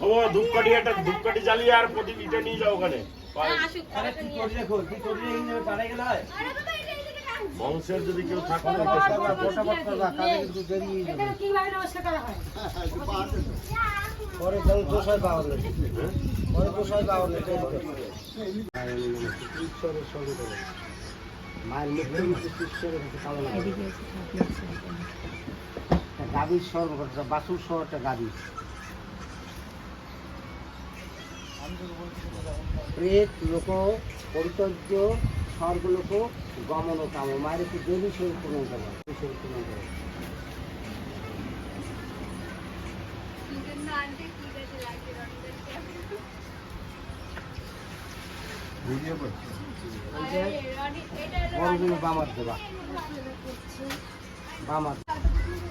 ও ধূপকাঠি একটা ধূপকাঠি জ্বালিয়ে আর প্রদীপ নিয়ে যাও ওখানে। বংশের যদি কেউ থাকে পরে পাওয়া যায় পরে পাওয়া যায় ঈশ্বরের সঙ্গে মায়ের মুখে ঈশ্বরের কাছে। গাভীর একটা বাসুর স্বর একটা গাভী প্রেত লোক পরিতর্য স্বর্গ লোক গমন কাম। মায়ের একটু দেবী শরীর পূরণ করে শরীর পূরণ করে। বামার দেবা। বামার।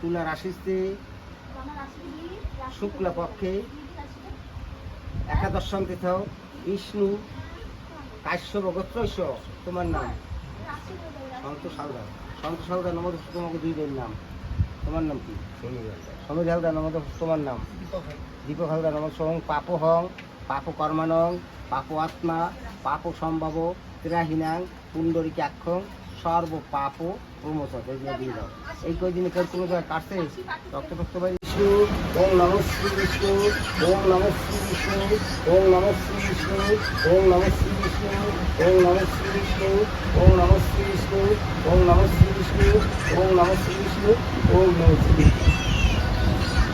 তুলা রাশিস্তে শুক্লা পক্ষে একাদশম তীর্থ বিষ্ণু কাশ্যপ গোত্রস্য তোমার নাম? সন্ত সালদার সন্ত সালদার নমদ তোমাকে দুই বোন নাম। তোমার নাম কি? সমীর হালদার। নমদ তোমার নাম? দীপক হালদার। নমদ সং পাপ হং পাপ কর্মানং পাপ আত্মা পাপ সম্ভব ত্রাহীনাং পুণ্ডরিক আক্ষং সর্ব পাপ প্রমোচক এগুলো দিয়ে দাও এই কয়দিনে কোনো কাটছে রক্ত টক্ত বাড়ি বিষ্ণু ওম নম শ্রী বিষ্ণু ওম নম শ্রী বিষ্ণু ওম নম শ্রী বিষ্ণু ওম নম শ্রী বিষ্ণু ওম নম শ্রী বিষ্ণু ওম নম শ্রী বিষ্ণু ওম নম শ্রী বিষ্ণু ওম নম শ্রী বিষ্ণু ওম নম শ্রী বিষ্ণু।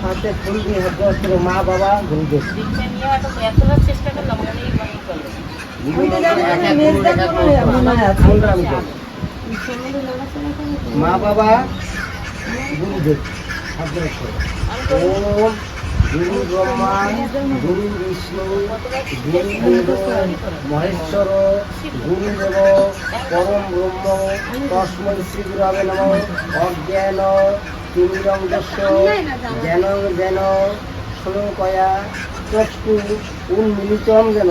হাতে ফুল দিয়ে হাত দেওয়ার মা বাবা গুরুদেব। নিয়ে চেষ্টা করলাম মা বাবা গুরুদেব ওম গুরু ব্রহ্মা গুরু বিষ্ণু গুরু মহেশ্বর গুরু দেব পরম ব্রহ্ম তস্মৈ শ্রী অজ্ঞান তিমিরং জ্ঞান জ্ঞান শ্লোকয়া চক্ষু উন্মিলিতম যেন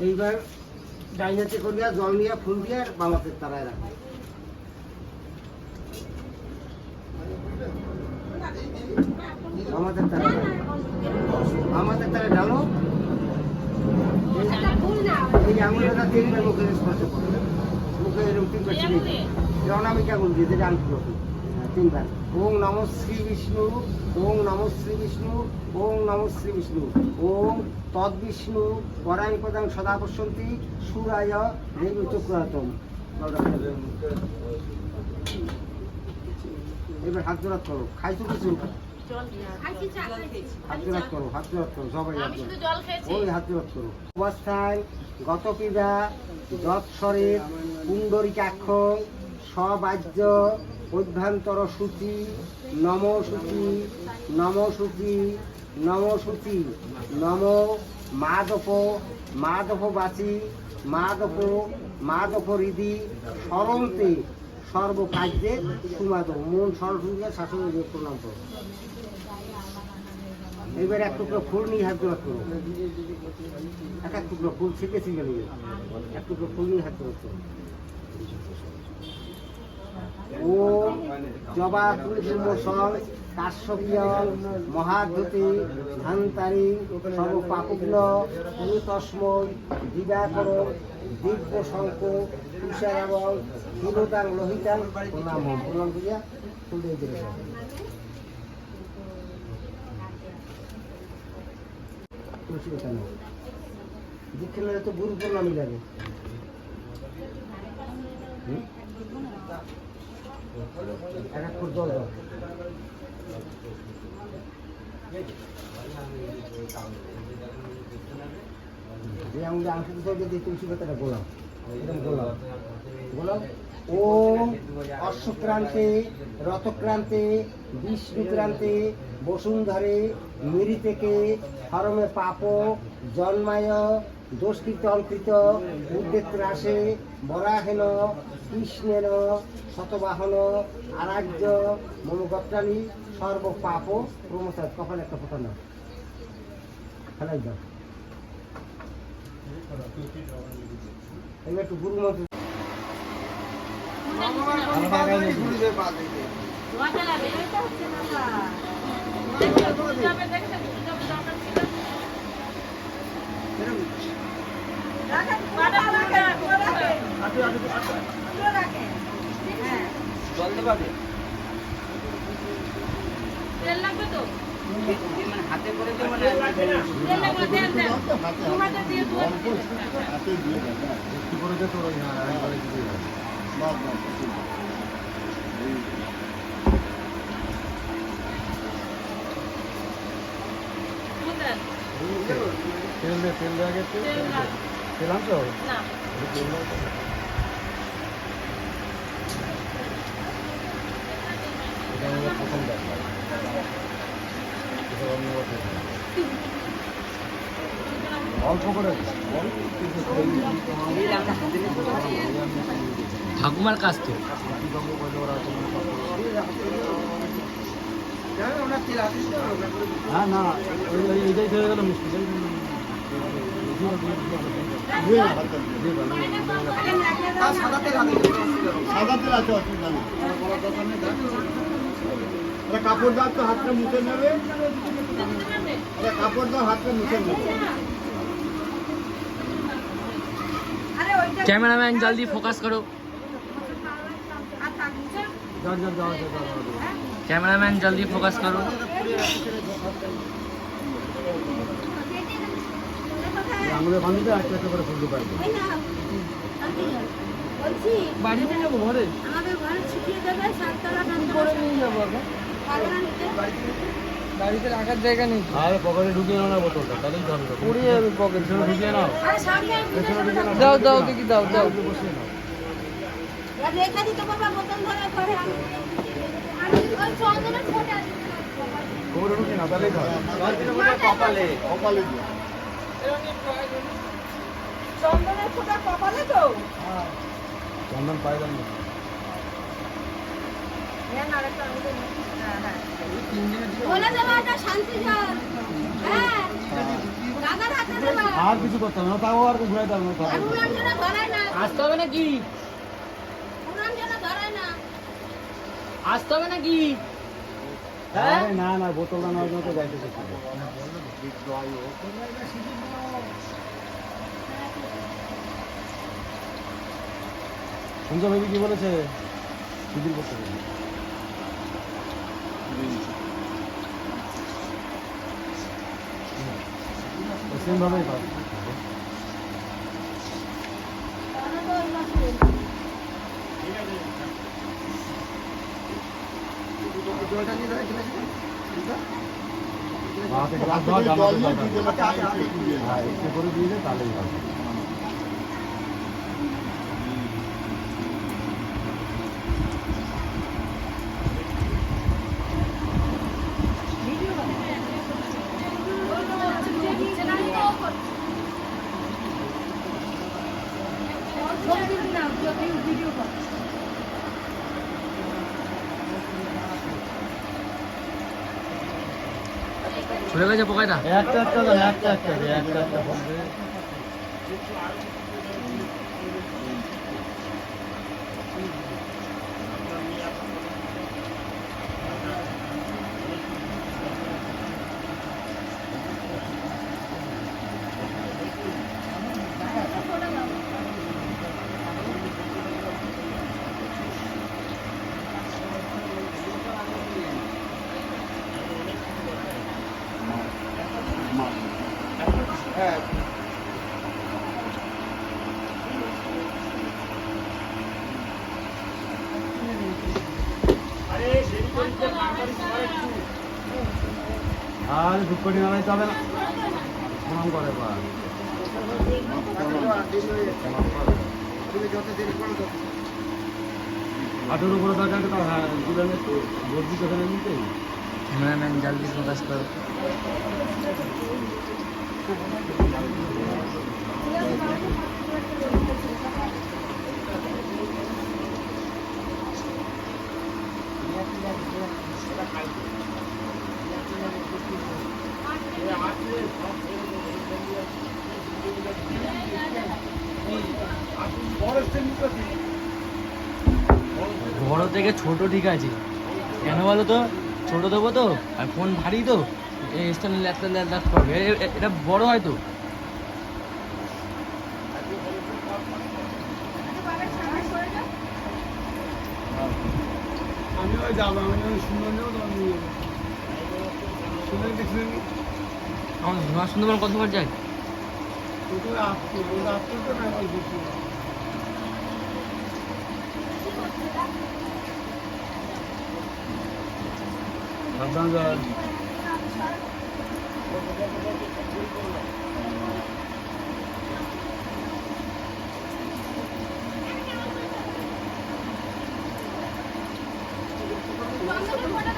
এইবার ডাইনাতে করিয়া জল নিয়ে ফুল দিয়ে তারায় রাখবে। আমাদের তারা আমাদের তারা ঢালো এই আঙুলটা তিনবার মুখে স্পর্শ করবে মুখে এরকম তিনবার এই ছিঁড়ে আঙুল দিয়ে? আঙুল তিনবার। ওং নম শ্রী বিষ্ণু ওং নম শ্রী বিষ্ণু ওং নম শ্রী বিষ্ণু। ওং তদ বিষ্ণু পরাং পদাং সদা পশ্যন্তি সুরায় দেবী চক্রাতম। এবার হাত জোড়াত করো। খাইছো কিছু? হাত জোড়াত করো হাত জোড়াত করো সবাই হাত আমি জোড়াত। শুধু জল খেয়েছি। ওই হাত জোড়াত করো। অবস্থায় গত পীড়া যৎসরের সবাজ্য অভ্যন্তর সূচি নম সূচি নম সূচি নম সূচি নম মাদপ মাদপ বাচি মাদপ মাদপ হৃদি স্মরন্তে সর্বকার্যে সুমাদপ মন সরস্বতী শাসন প্রণাম করো এবার এক টুকরো ফুল নিয়ে হাত জোড়া করো। এক এক টুকরো ফুল ছিটে নিয়ে এক টুকরো ফুল নিয়ে হাত জোড়া করো। ও জবা কুলকুম সং কাশ্যপিয়ল মহাদ্যুতি ধান্তারি সর্ব পাপুগ্ন অনুতস্ময় দিবাকর দিব্য শঙ্ক তুষারাবল এবং লোহিতাল প্রণাম প্রণাম করিয়া তুলে তো গুরু প্রণামী লাগে। গোলাম গোলাম গোলাম ওম অশ্বক্রান্তে রথক্রান্তে বিষ্ণুক্রান্তে বসুন্ধরে মিরিতেকে হরমে পাপ জন্মায় দোষকৃত অঙ্কৃত উদ্যেত্রাসে বরাহেন, কৃষ্ণেন, শতবাহন আরাজ্য মমগত্রাণী সর্ব পাপ প্রমোচার কপালে একটা ফোটা নাও। ফেলাই দাও। একটু গুরু মন্ত্র ধোয়া চালাবে তেল লাগবে তো লাগবে দিয়ে তেল আগে তেল তেল আনছো না। প্রথম অল্প করে ঠাকুমার কাছ তো হ্যাঁ না এইটাই গেল মিষ্টি। সাদা আছে অসুবিধা নেই। কাপড় দাও তো হাতটা মুছে নেবে। কাপড় দাও হাতটা মুছে নেবে। ক্যামেরাম্যান জলদি ফোকাস করো। ক্যামেরাম্যান জলদি ফোকাস করো। আঙুলে বাঁধিতে একটা একটা করে ফুলতে পারবে বাড়িতে যাব ঘরে? আমাদের ঘরে ছিটিয়ে দেবে সাততলা করে নিয়ে যাব বাড়িতে রাখার জায়গা নেই আর পকেটে ঢুকিয়ে নাও না বোতলটা তাহলেই যাবে পকেট। পেছনে ঢুকিয়ে নাও। দাও দাও দেখি দাও দাও বসিয়ে নাও। রেখে দিতে পারবা বোতল ধরে ঘরে আমি আমি ওই চন্দনের ফোটা পকেটে ঢুকিয়ে নাও তাহলেই ধর। কপালে কপালে চন্দনের ফোটা কপালে তো চন্দন পায়ে দাম দেবো হ্যাঁ দেবো আর কিছু করতে হবে না তাও আর ঘুরাই দাও না আর উনার জন্য ধরায় না আসতে হবে নাকি উনার জন্য ধরায় না আসতে হবে নাকি আরে না না বোতলটা নেওয়ার জন্য তো যাইতেছে শুনছো বেবি কি বলেছে শিবির করতে বলেছে। সেম ভাবেই পাবে তাহলে তো ওই মাসে হাতে গ্লাস হাতে দাও জল জামাতে দিয়ে দাও। দুজনে পায়ে একটু দিয়ে দাও। হ্যাঁ একটু করে দিয়ে দে তাহলেই চলে গেছে পোকাইটা একটা একটা একটা একটা একটা ধূপকাঠি নামাইতে হবে না। প্রণাম করে বা তুমি যত দেরি করো হাঁটুর উপরে দরকার তো হ্যাঁ দুজনে একটু ভোট দিতে ওখানে নিতে না না জলদি প্রকাশ করো বড় থেকে ছোট ঠিক আছে। কেন বলো তো? ছোট দেবো তো, আর ফোন ভারী তো। করবে। এটা বড় হয় তো। আমি ওই যাব আমি সুন্দর নেব তোমার নিয়ে যাব। সুন্দর দেখলে আমার আমার সুন্দরবন কতবার যায় তোকে আসতো ওটা আসতো তো না ওই দেখি সাবধান যান হ্যাঁ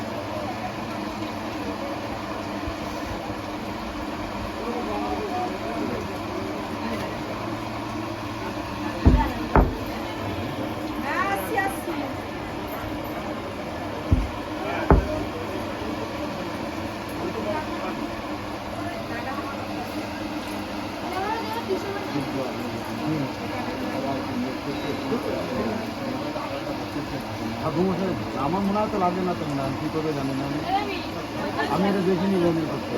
আমার মনে হয় তো লাগে না তো মনে কি করে জানি না আমি। এটা দেখিনি বমি করতে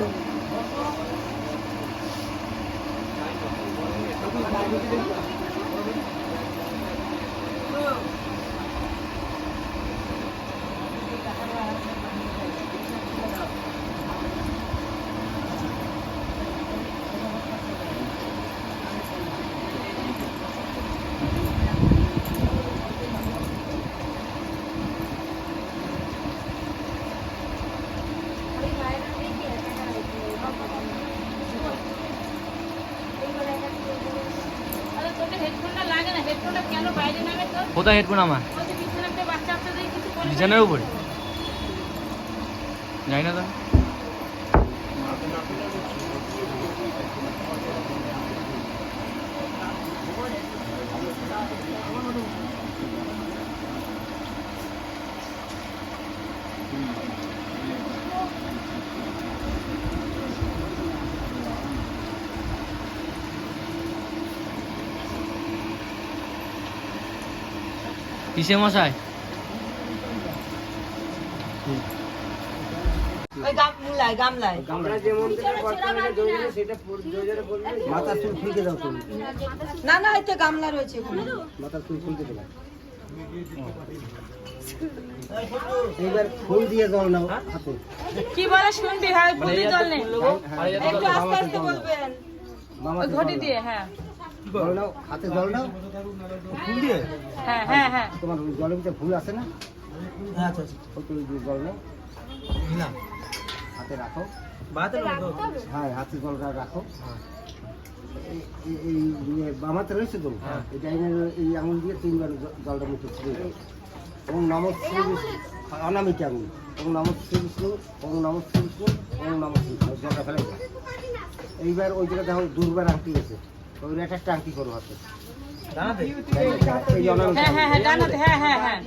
আরে তোকে হেডফোনটা লাগে না হেডফোনটা কেন বাইরে নামে তোর কোথায় হেডফোন আমার? ওই যে পিছনে একটা বাচ্চা বাচ্চা দিয়ে কিছু বলে বিছানার উপরে? যাই না তো কিসে মশাই ওই গামলায় গামলায় আমরা যে মন্দিরের বর্তমানে জড়িয়ে সেটা জোরে বলবে মাথার চুল খুলতে দাও তুমি। না না এই তো গামলা রয়েছে মাথার চুল খুলতে দেবে এইবার ফুল দিয়ে জল নাও হাতে। কি বলে শুনবি ভাই বুদ্ধি জল নেই। একটু আস্তে আস্তে বলবেন। ঘটি দিয়ে হ্যাঁ। জল নাও হাতে জল নাও। ফুল দিয়ে? হ্যাঁ হ্যাঁ হ্যাঁ। তোমার ওই জলের ভিতরে ফুল আছে না? আচ্ছা আচ্ছা জল নাও। হাতে রাখো। হ্যাঁ হাতে জলটা রাখো। এই- বামাতে রয়েছে তো? এই এই আঙুল দিয়ে তিনবার জলটা মুখে ছিঁড়ে দাও। ওম নম শ্রী বিষ্ণু। আঙুল। ওম নম শ্রী বিষ্ণু ওম নম শ্রী বিষ্ণু ওম নম শ্রী বিষ্ণু। জলটা ফেলে এইবার ওই জায়গায় দেখো দুর্বার আংটি আছে। ওই একটা একটা করো হাতে এই অনামিক। হ্যাঁ হ্যাঁ হ্যাঁ হ্যাঁ হ্যাঁ হ্যাঁ।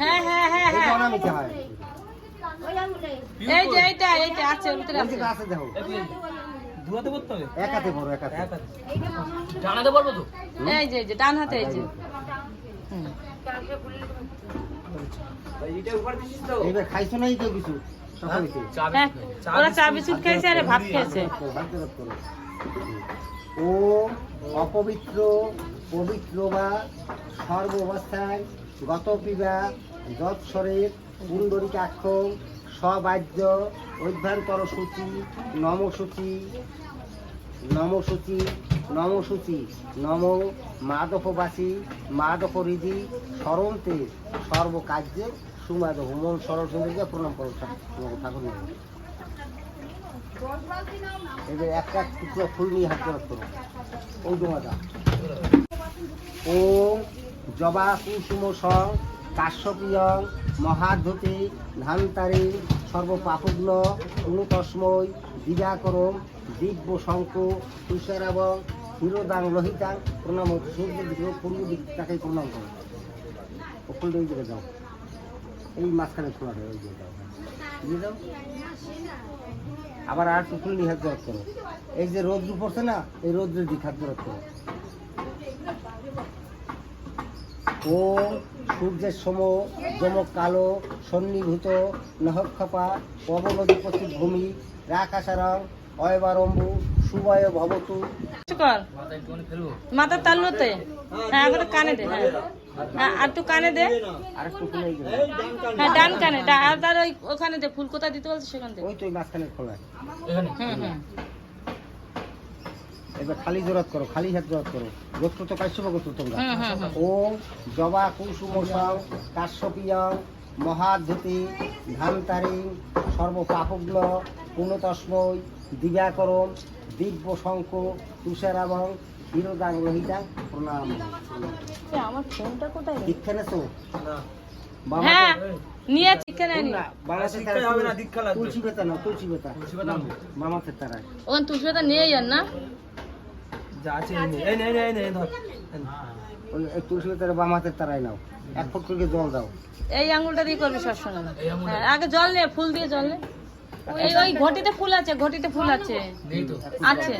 হ্যাঁ হ্যাঁ হ্যাঁ এই যে তো? ডান হাতে এই এইবার খাইছো নাই কেউ কিছু? ওরা চা বিস্কুট খেয়েছে আর ভাত খেয়েছে। ভাত জোগাড় করো। ও অপবিত্র পবিত্র বা সর্ব অবস্থায় গত পিবা যৎসরের পুণ্ডরিকাক্ষ সবাদ্য অভ্যন্তর সূচি নমসূচি নমসূচি নমসূচি নম মাদকবাসী মাদক হৃদি স্মরণতে সর্বকার্যে সুমাদক মন সরল সুন্দরকে প্রণাম করো ঠাকুর এবার একটা টুকরো ফুল নিয়ে হাত জড়াত করো ওম জবা কুসুম সং কাশ্যপিয়ং মহাধুতি ধান্তারি সর্বপাপগ্ন অনুতস্ময় দিবাকরম দিব্য শঙ্ক তুষারাবং হিরোদাং লোহিতাং প্রণাম সূর্য দিকে পূর্ব দিক তাকে প্রণাম করো ও ফুলটা ওই দিকে দাও এই মাঝখানে খোলা দেয় ওই দিকে দাও দিয়ে দাও। আবার আর একটু ফুল নিয়ে হাত করো। এই যে রোদ্র পড়ছে না, এই রোদ্রের দিক হাত জড়াত করো। ও সূর্যের সম, যমক কালো সন্নিভূত নহক্ষপা পবনদীপতি ভূমি, রাকাশারং অয়বারম্বু সুবয় ভবতু। কর মাথা হ্যাঁ এখন কানে দে হ্যাঁ। হ্যাঁ, আর একটু কানে দে। হ্যাঁ ডান কানে আর তার ওই ওখানে দে ফুল কোথায় দিতে বলছে সেখানে দে ওই তো মাঝখানে খোলা। এখানে? হুম হুম। এবার খালি জোরাত করো খালি হাত জোরাত করো। গোত্র তো কাশ্যপ গোত্র তোমরা। ও জবা কুসুম কাশ্যপিয়ং মহাধুতি ধান্তারি সর্বপাপগ্ন পুনতস্ময় দিব্যাকরম দিব্য শঙ্খ তুষারাবং হিরোদাং রহিতাং প্রণাম। আমার ফোনটা কোথায় হ্যাঁ নিয়ে চিকেন আনি বাংলাদেশে হবে না, দীক্ষা লাগবে। তুলসী বেতা না তুলসী বেতা তুলসী বেতা মামাতে তারায় ওখানে তুলসী পাতা নিয়ে যান না? যা আছে এই নে, নে, নে, এই নে, এই ধর। তুলসী বেতার বামাতে তারায় নাও। এক ফুট করে জল দাও। এই আঙুলটা দিয়ে করবি সবসময়? হ্যাঁ, আগে জল নে ফুল দিয়ে জল নে। এই ওই ঘটিতে ফুল আছে ঘটিতে ফুল আছে। আছে।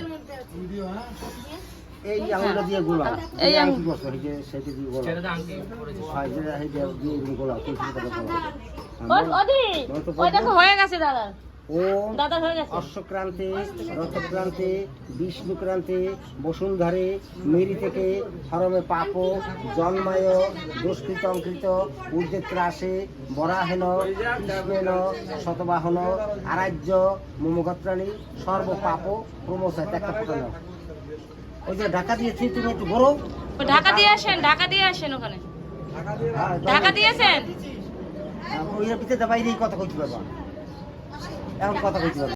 এই আঙুলটা দিয়ে গোলা এই আঙুল- বছর যে সেটা দিয়ে গোলা হয় যে দিয়ে গোলা বেতার গোলা ওই দেখো হয়ে গেছে দাদা। হয়ে গেছে। অশ্বক্রান্তে রথক্রান্তে বিষ্ণুক্রান্তে বসুন্ধরে মেরি থেকে হরমে পাপ জন্মায় দুষ্কৃত অঙ্কৃত ঊর্ধ্বেত্রাসে বরাহেন কৃষ্ণেন শতবাহন আরাজ্য মোমগত্রাণী সর্ব পাপ প্রমোসায় একটা ফটো ওই যে ঢাকা দিয়েছি তুমি একটু বড় ঢাকা দিয়ে আসেন ঢাকা দিয়ে আসেন ওখানে। ঢাকা দিয়েছেন? ওই ভিতরে বাইরেই কথা কইতে পারবা। এখন কথা পারবা।